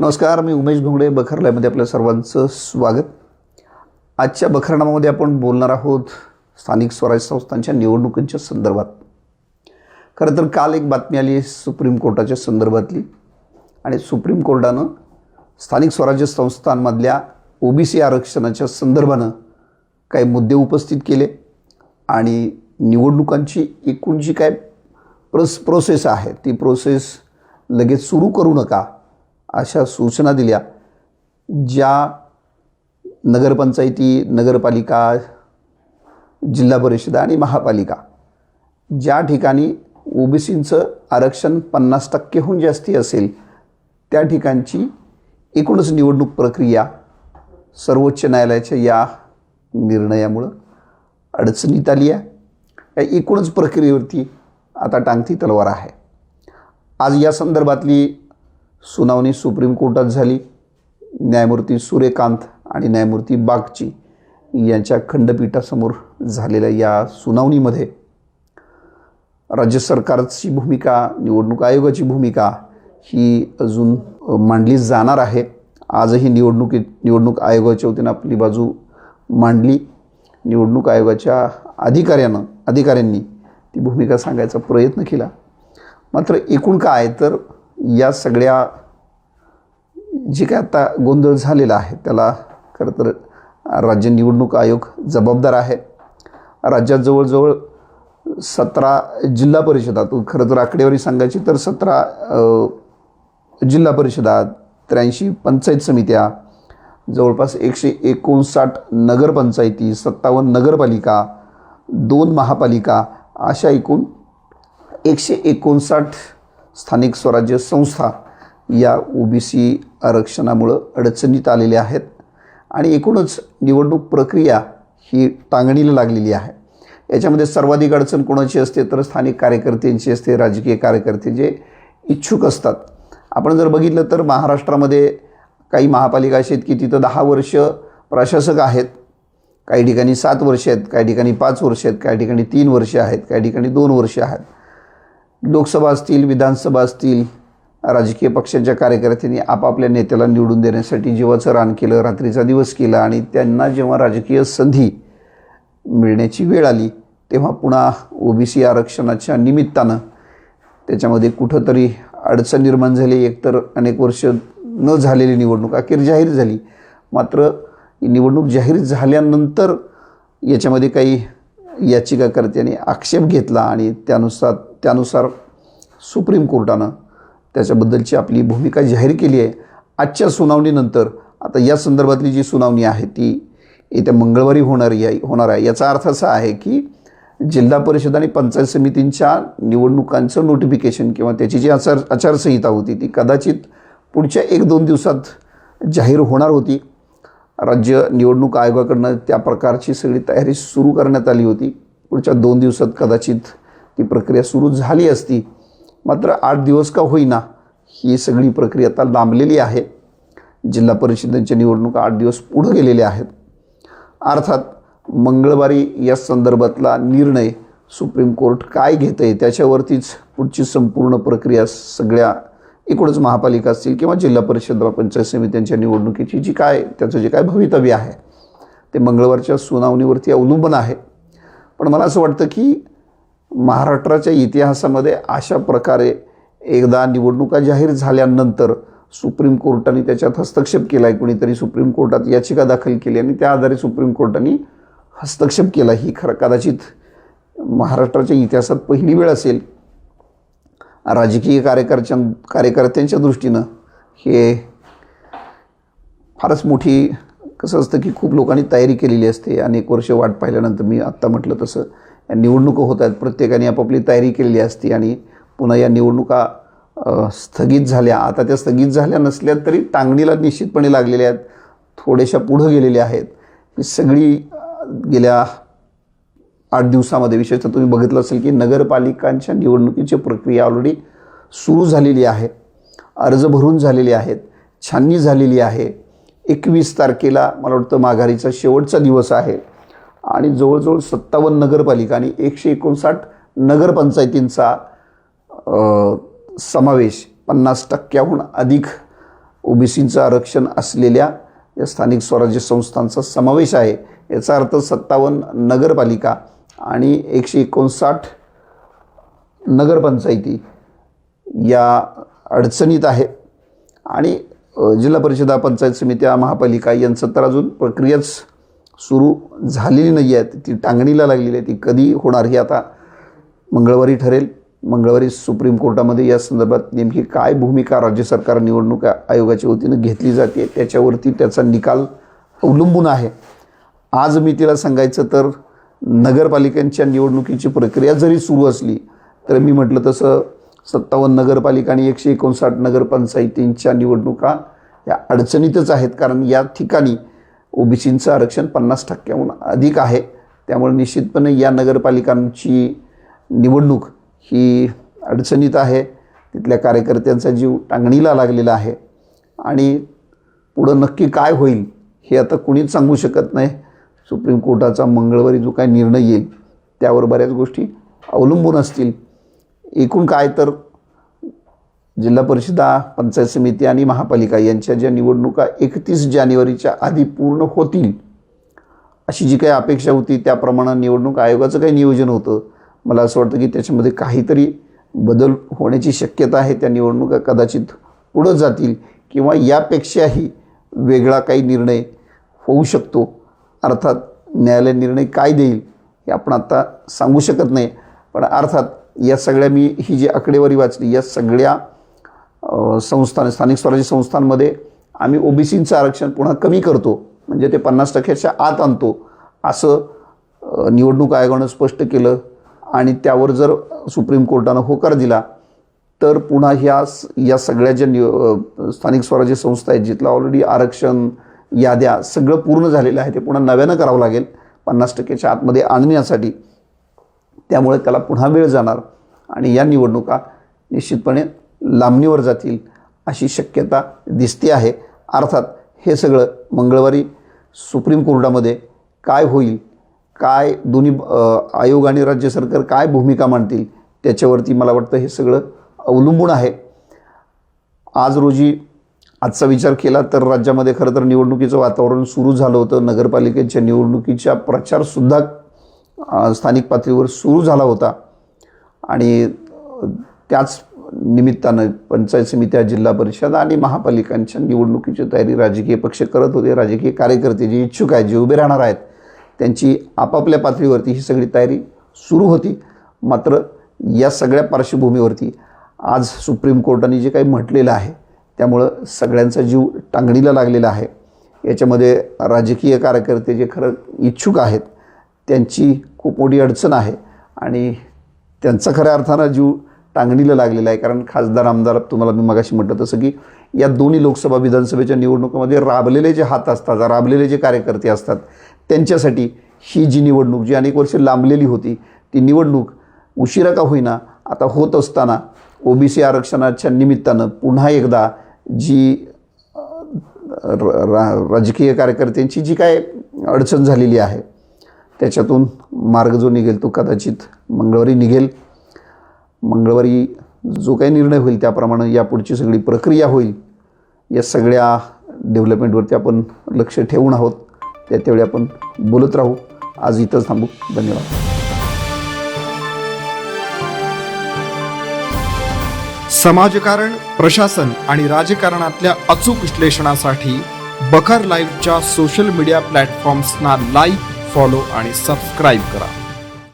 नमस्कार मी उमेश भोंगडे बखरल्यामध्ये आपल्या सर्वांचं स्वागत. आजच्या बखरणामध्ये आपण बोलणार आहोत स्थानिक स्वराज्य संस्थांच्या निवडणुकींच्या संदर्भात. खरं तर काल एक बातमी आली सुप्रीम कोर्टाच्या संदर्भातली आणि सुप्रीम कोर्टानं स्थानिक स्वराज्य संस्थांमधल्या ओबीसी आरक्षणाच्या संदर्भानं काही मुद्दे उपस्थित केले आणि निवडणुकांची एकूण जी काय प्रोस प्रोसेस आहे ती प्रोसेस लगेच सुरू करू नका अशा सूचना दिल्या ज्या नगरपंचायती नगरपालिका जिल्हा परिषद आणि महापालिका. ज्या ठिकाणी ओबीसींचं आरक्षण पन्नास टक्केहून जास्ती असेल त्या ठिकाणची एकूणच निवडणूक प्रक्रिया सर्वोच्च न्यायालयाच्या या निर्णयामुळं अडचणीत आली आहे. या एकूणच प्रक्रियेवरती आता टांगती तलवार आहे. आज या संदर्भातली सुनावणी सुप्रीम कोर्टात झाली. न्यायमूर्ती सूर्यकांत आणि न्यायमूर्ती बागची यांच्या खंडपीठासमोर झालेल्या या सुनावणीमध्ये राज्य सरकारची भूमिका निवडणूक आयोगाची भूमिका ही अजून मांडली जाणार आहे. आजही निवडणुकीत निवडणूक आयोगाच्या वतीनं आपली बाजू मांडली. निवडणूक आयोगाच्या अधिकाऱ्यानं अधिकाऱ्यांनी ती भूमिका सांगायचा प्रयत्न केला. मात्र एकूण काय तर या सगळ्या जे काय आता गोंधळ झालेला आहे त्याला खरं तर राज्य निवडणूक आयोग जबाबदार आहे. राज्यात जवळजवळ सतरा जिल्हा परिषदातून खरं तर आकडेवारी सांगायची तर सतरा जिल्हा परिषदा त्र्याऐंशी पंचायत समित्या जवळपास एकशे एकोणसाठ नगरपंचायती सत्तावन्न नगरपालिका दोन महापालिका अशा एकूण एकशे एकोणसाठ स्थानिक स्वराज्य संस्था या ओ बी सी आरक्षणामुळं अडचणीत आलेल्या आहेत. आणि एकूणच निवडणूक प्रक्रिया ही टांगणीला लागलेली आहे. याच्यामध्ये सर्वाधिक अडचण कोणाची असते तर स्थानिक कार्यकर्त्यांची असते राजकीय कार्यकर्ते जे इच्छुक असतात. आपण जर बघितलं तर महाराष्ट्रामध्ये काही महापालिका अशी आहेत की तिथं दहा वर्ष प्रशासक आहेत. काही ठिकाणी सात वर्ष आहेत काही ठिकाणी पाच वर्ष आहेत काही ठिकाणी तीन वर्ष आहेत काही ठिकाणी दोन वर्ष आहेत. लोकसभा असतील विधानसभा असतील राजकीय पक्षांच्या कार्यकर्त्यांनी आपापल्या नेत्याला निवडून देण्यासाठी जीवाचं रान केलं रात्रीचा दिवस केला आणि त्यांना जेव्हा राजकीय संधी मिळण्याची वेळ आली तेव्हा पुन्हा ओबीसी आरक्षणाच्या निमित्तानं त्याच्यामध्ये कुठंतरी अडचण निर्माण झाली. एकतर अनेक वर्ष न झालेली निवडणूक अखेर जाहीर झाली. मात्र निवडणूक जाहीर झाल्यानंतर याच्यामध्ये काही याचिकाकर्त्यांनी आक्षेप घेतला आणि त्यानुसार त्यानुसार सुप्रीम कोर्टानं त्याच्याबद्दलची आपली भूमिका जाहीर केली आहे. आजच्या सुनावणीनंतर आता या संदर्भातली जी सुनावणी आहे ती येत्या मंगळवारी होणारी आहे होणार आहे. याचा अर्थ असा आहे की जिल्हा परिषद आणि पंचायत समितींच्या निवडणुकांचं नोटिफिकेशन किंवा त्याची जी आचार आचारसंहिता होती ती कदाचित पुढच्या एक दोन दिवसात जाहीर होणार होती. राज्य निवडणूक आयोगाकडनं त्या प्रकारची सगळी तयारी सुरू करण्यात आली होती. पुढच्या दोन दिवसात कदाचित ती प्रक्रिया सुरू झाली असती मात्र आठ दिवस का होईना ही सगळी प्रक्रिया आता लांबलेली आहे. जिल्हा परिषदेच्या निवडणुका आठ दिवस पुढं गेलेल्या आहेत. अर्थात मंगळवारी या संदर्भातला निर्णय सुप्रीम कोर्ट काय घेतं आहे त्याच्यावरतीच पुढची संपूर्ण प्रक्रिया सगळ्या एकूणच महापालिका असतील किंवा जिल्हा परिषद पंचायत समित्यांच्या निवडणुकीची जी काय त्याचं जे काय भवितव्य आहे ते मंगळवारच्या सुनावणीवरती अवलंबून आहे. पण मला असं वाटतं की महाराष्ट्राच्या इतिहासामध्ये अशा प्रकारे एकदा निवडणुका जाहीर झाल्यानंतर सुप्रीम कोर्टाने त्याच्यात हस्तक्षेप केला आहे कुणीतरी सुप्रीम कोर्टात याचिका दाखल केली आणि त्या आधारे सुप्रीम कोर्टाने हस्तक्षेप केला. ही खरं कदाचित महाराष्ट्राच्या इतिहासात पहिली वेळ असेल. राजकीय कार्यकर्त्यां कार्यकर्त्यांच्या दृष्टीनं हे फारच मोठी कसं असतं की खूप लोकांनी तयारी केलेली असते. अनेक वर्ष वाट पाहिल्यानंतर मी आत्ता म्हटलं तसं. निवडणुका होत आहेत. प्रत्येकाने आपापली तयारी केलेली असती आणि पुन्हा या निवडणुका स्थगित झाल्या. आता त्या स्थगित झाल्या नसल्या तरी टांगणीला निश्चितपणे लागलेल्या आहेत. थोड्याशा पुढं गेलेल्या आहेत. ही सगळी गेल्या आठ दिवसामध्ये विशेषतः तुम्ही बघितलं असेल की नगरपालिकांच्या निवडणुकीची प्रक्रिया ऑलरेडी सुरू झालेली आहे. अर्ज भरून झालेले आहेत. छाननी झालेली आहे. एकवीस तारखेला मला वाटतं माघारीचा शेवटचा दिवस आहे. आणि जवळजवळ सत्तावन्न नगरपालिका आणि एकशे एकोणसाठ नगरपंचायतींचा समावेश पन्नास टक्क्याहून अधिक ओबीसींचं आरक्षण असलेल्या या स्थानिक स्वराज्य संस्थांचा समावेश आहे. याचा अर्थ सत्तावन्न नगरपालिका आणि एकशे एकोणसाठ नगरपंचायती या अडचणीत आहे. आणि जिल्हा परिषदा पंचायत समित्या महापालिका यांचं तर अजून प्रक्रियाच सुरू झालेली नाही आहे ती टांगणीला लागलेली आहे ती कधी होणार ही आता मंगळवारी ठरेल. मंगळवारी सुप्रीम कोर्टामध्ये या संदर्भात नेमकी काय भूमिका राज्य सरकार निवडणूक आयोगाच्या वतीनं घेतली जाते त्याच्यावरती त्याचा निकाल अवलंबून आहे. आज मी तिला सांगायचं तर नगरपालिकांच्या निवडणुकीची प्रक्रिया जरी सुरू असली तर मी म्हटलं तसं सत्तावन्न नगरपालिका आणि एकशे एकोणसाठ नगरपंचायतींच्या निवडणुका या अडचणीतच आहेत कारण या ठिकाणी ओबीसींचं आरक्षण पन्नास टक्क्याहून अधिक आहे. त्यामुळे निश्चितपणे या नगरपालिकांची निवडणूक ही अडचणीत आहे. तिथल्या कार्यकर्त्यांचा जीव टांगणीला लागलेला आहे. आणि पुढं नक्की काय होईल हे आता कुणीच सांगू शकत नाही. सुप्रीम कोर्टाचा मंगळवारी जो काय निर्णय येईल त्यावर बऱ्याच गोष्टी अवलंबून असतील. एकूण काय तर जिल्हा परिषदा पंचायत समिती आणि महापालिका यांच्या ज्या निवडणुका एकतीस जानेवारीच्या आधी पूर्ण होतील अशी जी काही अपेक्षा होती त्याप्रमाणे निवडणूक आयोगाचं काही नियोजन होतं. मला असं वाटतं की त्याच्यामध्ये काहीतरी बदल होण्याची शक्यता आहे. त्या निवडणुका कदाचित पुढं जातील किंवा यापेक्षाही वेगळा काही निर्णय होऊ शकतो. अर्थात न्यायालय निर्णय काय देईल हे आपण आत्ता सांगू शकत नाही. पण अर्थात या सगळ्या मी ही जी आकडेवारी वाचली या सगळ्या संस्थान स्थानिक स्वराज्य संस्थांमध्ये आम्ही ओबीसीचं आरक्षण पुन्हा कमी करतो. म्हणजे ते पन्नास टक्क्याच्या आत आणतो. असं निवडणूक आयोगानं स्पष्ट केलं. आणि त्यावर जर सुप्रीम कोर्टानं होकार दिला तर पुन्हा ह्या स- या सगळ्या ज्या नि स्थानिक स्वराज्य संस्था आहेत जिथलं ऑलरेडी आरक्षण याद्या सगळं पूर्ण झालेलं आहे ते पुन्हा नव्यानं करावं लागेल पन्नास टक्क्याच्या आतमध्ये आणण्यासाठी. त्यामुळे त्याला पुन्हा वेळ जाणार. आणि या निवडणुका निश्चितपणे लांबणीवर जातील अशी शक्यता दिसते आहे. अर्थात हे सगळं मंगळवारी सुप्रीम कोर्टामध्ये काय होईल काय दोन्ही आयोग आणि राज्य सरकार काय भूमिका मांडतील त्याच्यावरती मला वाटतं हे सगळं अवलंबून आहे. आज रोजी आजचा विचार केला तर राज्यामध्ये खरं तर निवडणुकीचं वातावरण सुरू झालं होतं. नगरपालिकेच्या निवडणुकीच्या प्रचारसुद्धा स्थानिक पातळीवर सुरू झाला होता. आणि त्याच निमित्तानं पंचायत समित्या जिल्हा परिषद आणि महापालिकांच्या निवडणुकीची तयारी राजकीय पक्ष करत होते. राजकीय कार्यकर्ते जे इच्छुक आहेत जे उभे राहणार आहेत त्यांची आपापल्या पातळीवरती ही सगळी तयारी सुरू होती. मात्र या सगळ्या पार्श्वभूमीवरती आज सुप्रीम कोर्टाने जे काही म्हटलेलं आहे त्यामुळं सगळ्यांचा जीव टांगणीला लागलेला आहे. याच्यामध्ये राजकीय कार्यकर्ते जे खरं इच्छुक आहेत त्यांची खूप मोठी अडचण आहे आणि त्यांचा खऱ्या अर्थानं जीव टांगणीला लागलेला आहे. कारण खासदार आमदार तुम्हाला मी मगाशी म्हटलं तसं की या दोन्ही लोकसभा विधानसभेच्या निवडणुकामध्ये राबलेले जे हात असतात राबलेले जे कार्यकर्ते असतात त्यांच्यासाठी ही जी निवडणूक जी अनेक वर्षे लांबलेली होती ती निवडणूक उशिरा का होईना आता होत असताना ओबीसी आरक्षणाच्या निमित्तानं पुन्हा एकदा जी र- रा- राजकीय कार्यकर्त्यांची जी काय अडचण झालेली आहे त्याच्यातून मार्ग जो निघेल तो कदाचित मंगळवारी निघेल. मंगळवारी जो काही निर्णय होईल त्याप्रमाणे यापुढची सगळी प्रक्रिया होईल या सगळ्या डेव्हलपमेंटवरती आपण लक्ष ठेवून आहोत. त्या त्यावेळी आपण बोलत राहू. आज इथंच थांबू. धन्यवाद. समाजकारण प्रशासन आणि राजकारणातल्या अचूक विश्लेषणासाठी बखर लाईव्हच्या सोशल मीडिया प्लॅटफॉर्म्सना लाईक फॉलो आणि सबस्क्राईब करा.